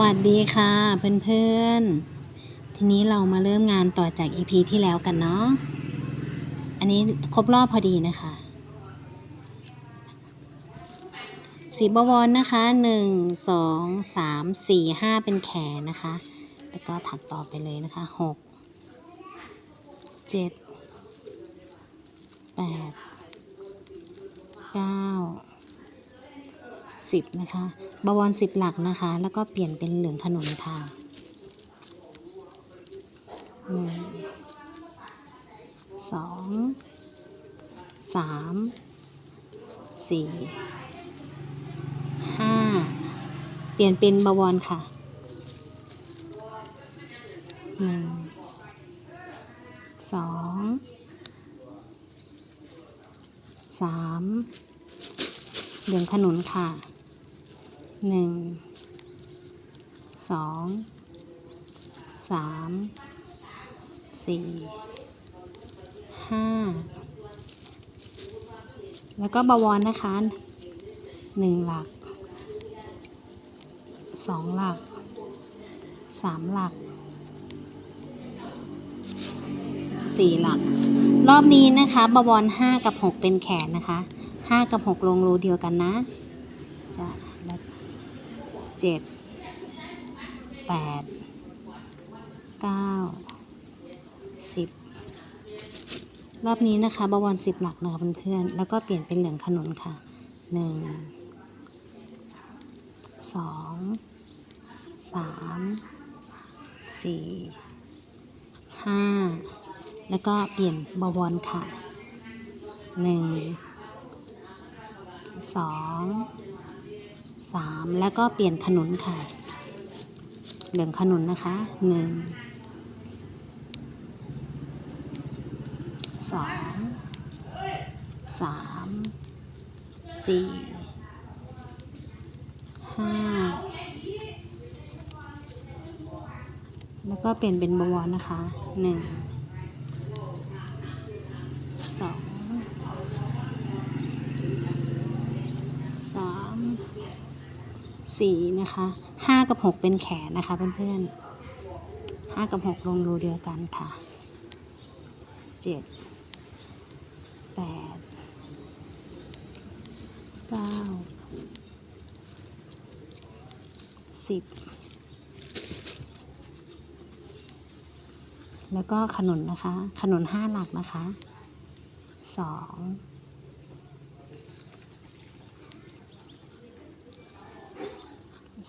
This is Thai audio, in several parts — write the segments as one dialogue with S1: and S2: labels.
S1: วัสดีค่ะเพื่อนๆ ทีนี้เรามาเริ่มงานต่อจาก EP ที่แล้วกันเนาะ อันนี้ครบรอบพอดีนะคะสีบวรนะคะหนึ่งสองสามสี่ห้าเป็นแขนนะคะ แล้วก็ถักต่อไปเลยนะคะหกเจ็ดแปดเก้า สิบนะคะบวรสิบหลักนะคะ แล้วก็เปลี่ยนเป็นเหลืองขนุนค่ะหนึ่งสองสามสี่ห้าเปลี่ยนเป็นบวรค่ะหนึ่งสองสามเหลืองขนุนค่ะ หนึ่งสองสามสี่ห้าแล้วก็บวรนะคะหนึ่งหลักสองหลักสามหลักสี่หลัก รอบนี้นะคะบวรห้ากับหกเป็นแขนนะคะห้ากับหกลงรูเดียวกันนะจะแล้ว เจ็ดแปดเก้าสิบรอบนี้นะคะบวรสิบหลักนะคะเพื่อนๆแล้วก็เปลี่ยนเป็นเหลืองขนุนค่ะหนึ่งสองสามสี่ห้าแล้วก็เปลี่ยนบวรค่ะหนึ่งสอง สามแล้วก็เปลี่ยนขนุนค่ะ เหลืองขนุนนะคะหนึ่งสองสามสี่ห้าแล้วก็เปลี่ยนเป็นบวรนะคะหนึ่งสอง สามสี่นะคะห้ากับหกเป็นแขนนะคะเพื่อนๆห้ากับหกลงรูเดียวกันค่ะเจ็ดแปดเก้าสิบแล้วก็ขนุนนะคะ ขนุนห้าหลักนะคะสอง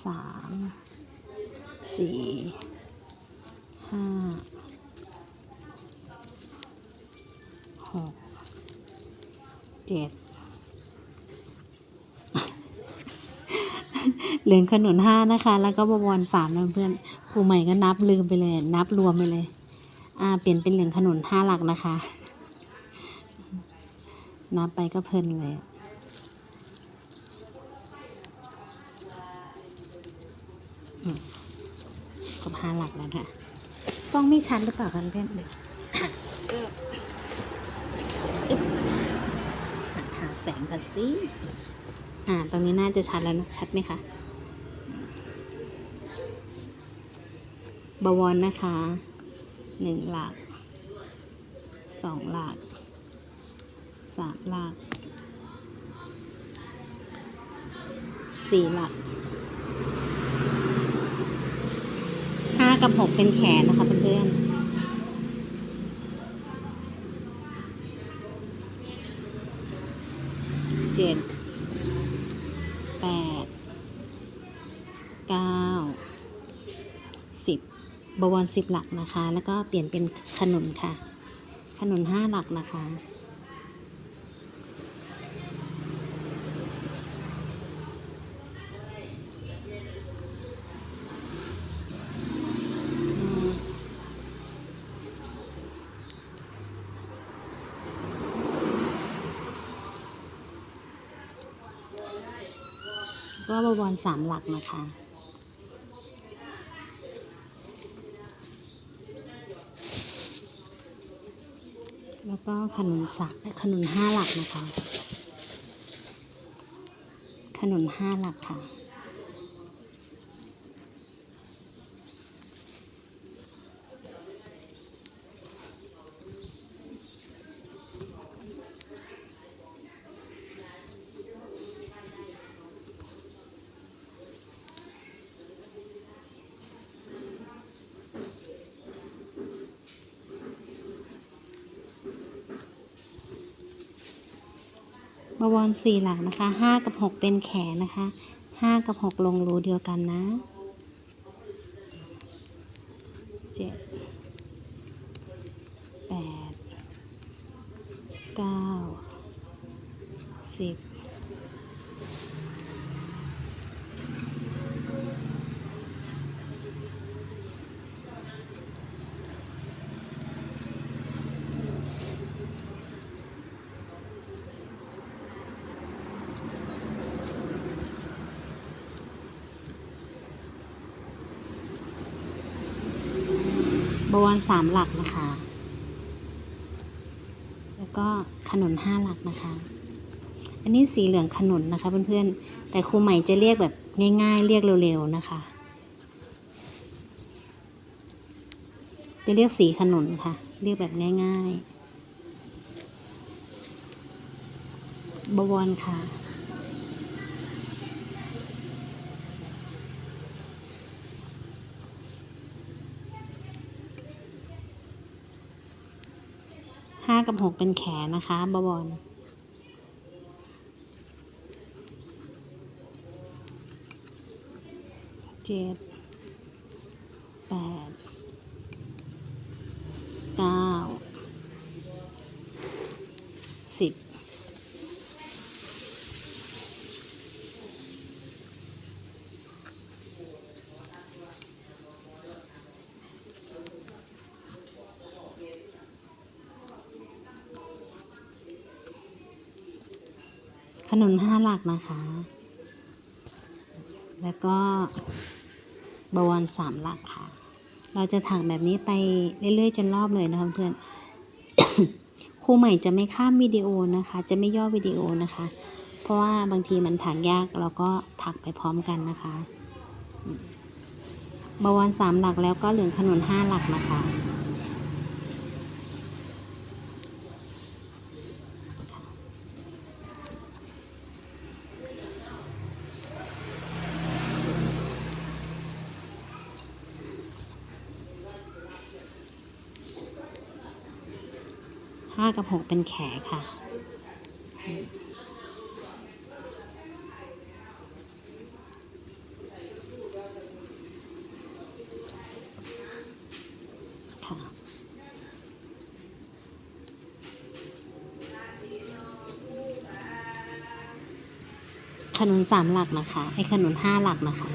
S1: สามสี่ห้าหกเจ็ดเหลืองขนุนห้านะคะ แล้วก็บวรสามนะเพื่อนครูใหม่ก็นับลืมไปเลย นับรวมไปเลย อ่า เปลี่ยนเป็นเหลืองขนุนห้าหลักนะคะ นับไปก็เพลินเลย อะอืมครบห้าหลักแล้วค่ะกล้องไม่ชัดหรือเปล่ากันเพื่อนเดี๋ยวอะเอออึ๊บหาหาแสงกันสิอ่าตรงนี้น่าจะชัดแล้วนะชัดไหมคะบวรนะคะหนึ่งหลักสองหลักสามหลักสี่หลัก ห้า กับหกเป็นแขนนะคะเพื่อนๆเจ็ดแปดเก้าสิบบวรสิบหลักนะคะ แล้วก็เปลี่ยนเป็นขนุนค่ะ ขนุนห้าหลักนะคะ อืม ก็บวรสามหลักนะคะ แล้วก็ขนุนสักขนุนห้าหลักนะคะ ขนุนห้าหลักค่ะ บวรสี่หลักนะคะห้ากับหกเป็นแขนนะคะห้ากับหกลงรูเดียวกันนะเจ็ดแปดเก้าสิบบ วรสามหลักนะคะ แล้วก็ขนุนห้าหลักนะคะ อันนี้สีเหลืองขนุนนะคะเพื่อนๆ แต่ครูใหม่จะเรียกแบบง่าย ๆ เรียกเร็วๆนะคะ จะเรียกสีขนุนค่ะ เรียกแบบง่าย ๆ บวรค่ะ ห้ากับหกเป็นแขนนะคะบบอนเจ็ดแปดเก้าสิบ ข นนห้าหลักนะคะ แล้วก็บวรสามหลักค่ะ เราจะถักแบบนี้ไปเรื่อยๆ จนรอบเลยนะคะเพื่อนครูใหม่จะไม่ข้ามวิดีโอนะคะ จะไม่ย่อวิดีโอนะคะ เพราะว่าบางทีมันถักยากเราก็ถักไปพร้อมกันนะคะบวรสามหลักแล้วก็เหลืองขนุนห้าหลักนะคะ ห้ากับหกเป็นแขค่ะ ค่ะ ขนุนสามหลักนะคะ ไอ้ขนุนห้าหลักนะคะ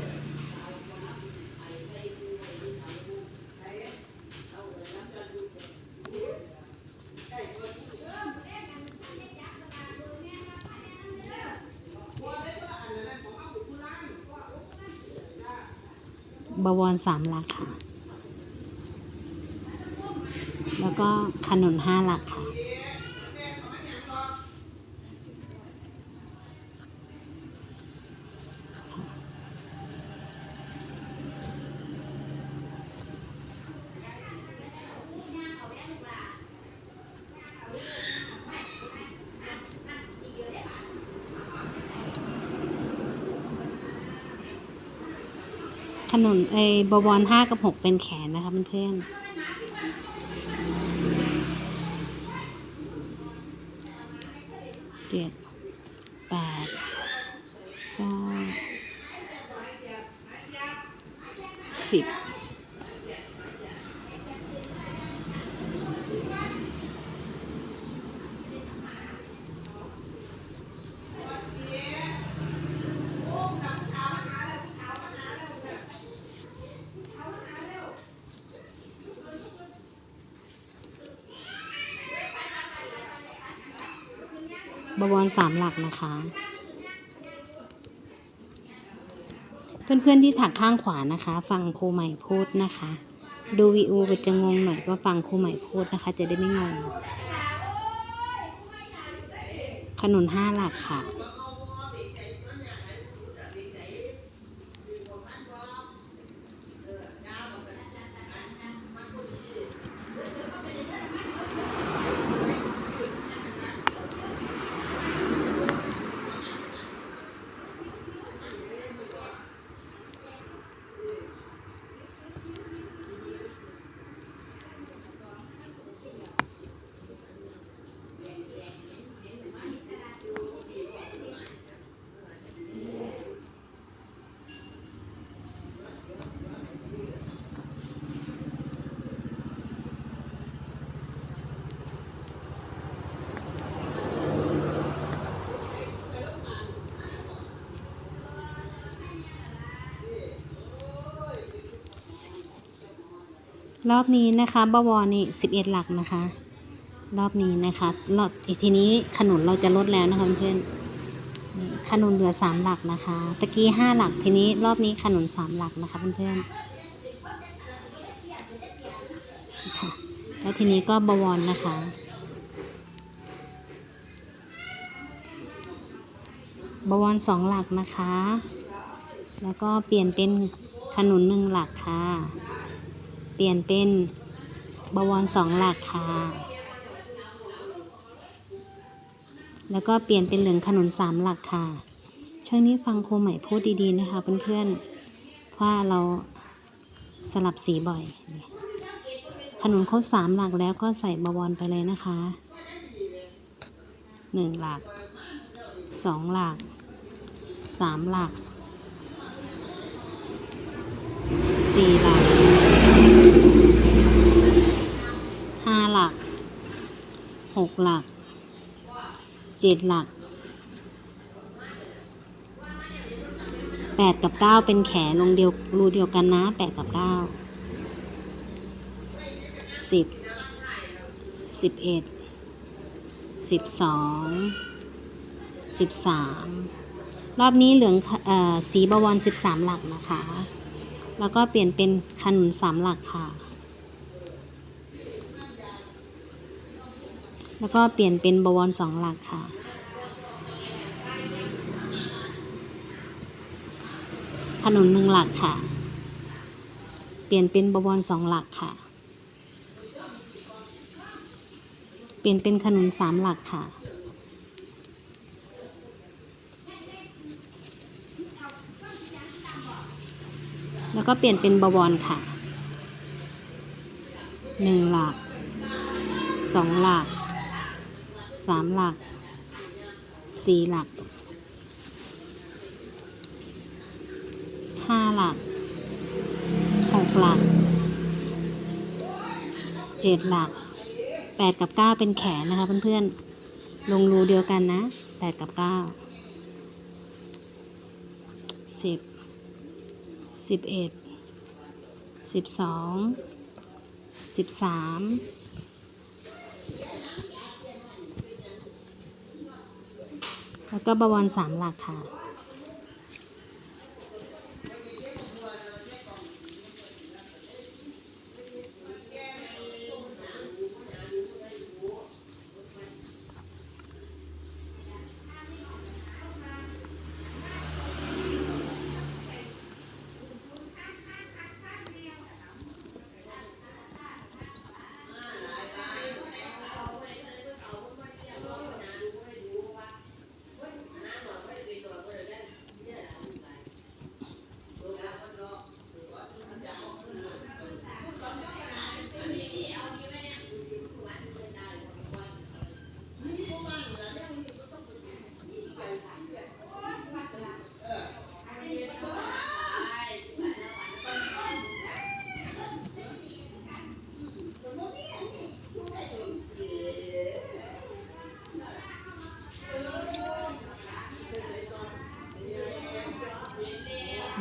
S1: บวรสามหลักค่ะ แล้วก็ขนุนห้าหลักค่ะ ขนุนไอ้บวรห้ากับหกเป็นแขนนะคะเพื่อนๆเจ็ดแปดเก้าสิบบ วรสามหลักนะคะ เพื่อนๆที่ถักข้างขวานะคะ ฟังครูใหม่พูดนะคะ ดูวีอูจะงงหน่อยก็ฟังครูใหม่พูดนะคะ จะได้ไม่งงขนุนห้าหลักค่ะ รอบนี้นะคะบวรนี่สิบเอ็ดหลักนะคะ รอบนี้นะคะรอบอีกทีนี้ขนุนเราจะลดแล้วนะคะเพื่อนขนุนเหลือสามหลักนะคะตะกี้ห้าหลักทีนี้รอบนี้ขนุนสามหลักนะคะเพื่อนๆค่ะแล้วทีนี้ก็บวรนะคะบวรสองหลักนะคะ แล้วก็เปลี่ยนเป็นขนุนหนึ่งหลักค่ะ เปลี่ยนเป็นบวรสองหลักค่ะ แล้วก็เปลี่ยนเป็นเหลืองขนุนสามหลักค่ะ ช่วงนี้ฟังโคใหม่พูดดีๆนะคะเพื่อนๆ เพราะว่าเราสลับสีบ่อย ขนุนครบสามหลักแล้วก็ใส่บวรไปเลยนะคะหนึ่งหลักสองหลักสามหลักสี่หลัก 6 หลัก 7 หลัก 8 กับ 9 เป็นแขนลงเดียวรูเดียวกันนะ 8 กับ 9 10 11 12 13 รอบนี้เหลืองอสีบวร 13 หลักนะคะ แล้วก็เปลี่ยนเป็นขนุน3หลักค่ะ แล้วก็เปลี่ยนเป็นบวรสองหลักค่ะ ขนุนหนึ่งหลักค่ะ เปลี่ยนเป็นบวรสองหลักค่ะ เปลี่ยนเป็นขนุนสามหลักค่ะ แล้วก็เปลี่ยนเป็นบวรค่ะหนึ่งหลักสองหลัก สามหลักสี่หลักห้าหลักหกหลักเจ็ดหลักแปดกับเก้าเป็นแขนนะคะเพื่อนๆ ลงรูเดียวกันนะแปดกับเก้าสิบสิบเอ็ดสิบสองสิบสาม แล้วก็บวรสามหลักค่ะ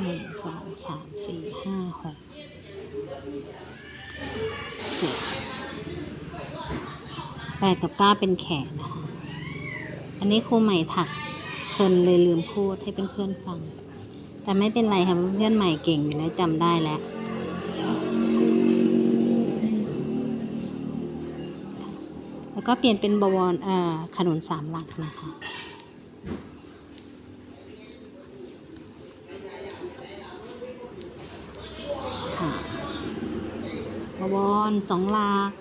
S1: หนึ่ง สามสี่ห้าหกเจ็ดแปดกับเก้าเป็นแขนนะคะ อันนี้ครูใหม่ถักเพลินเลยลืมพูดให้เเพื่อนๆฟัง แต่ไม่เป็นไรค่ะเพื่อนๆใหม่เก่งอยู่แล้วจำได้แล้วแล้วก็เปลี่ยนเป็นบวรเอ่อขนุนสามหลักนะคะบ วรสองหลัก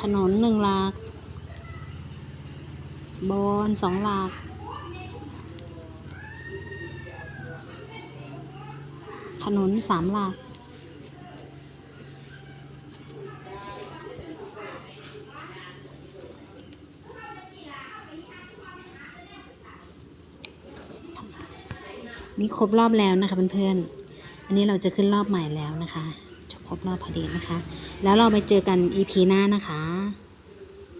S1: ขนนหนึ่งหลักบนสองหลักถนนสามหลัก นี่ครบรอบแล้วนะคะเพื่อนๆ อันนี้เราจะขึ้นรอบใหม่แล้วนะคะจะครบรอบพอดีนะคะ แล้วเราไปเจอกัน EP หน้านะคะ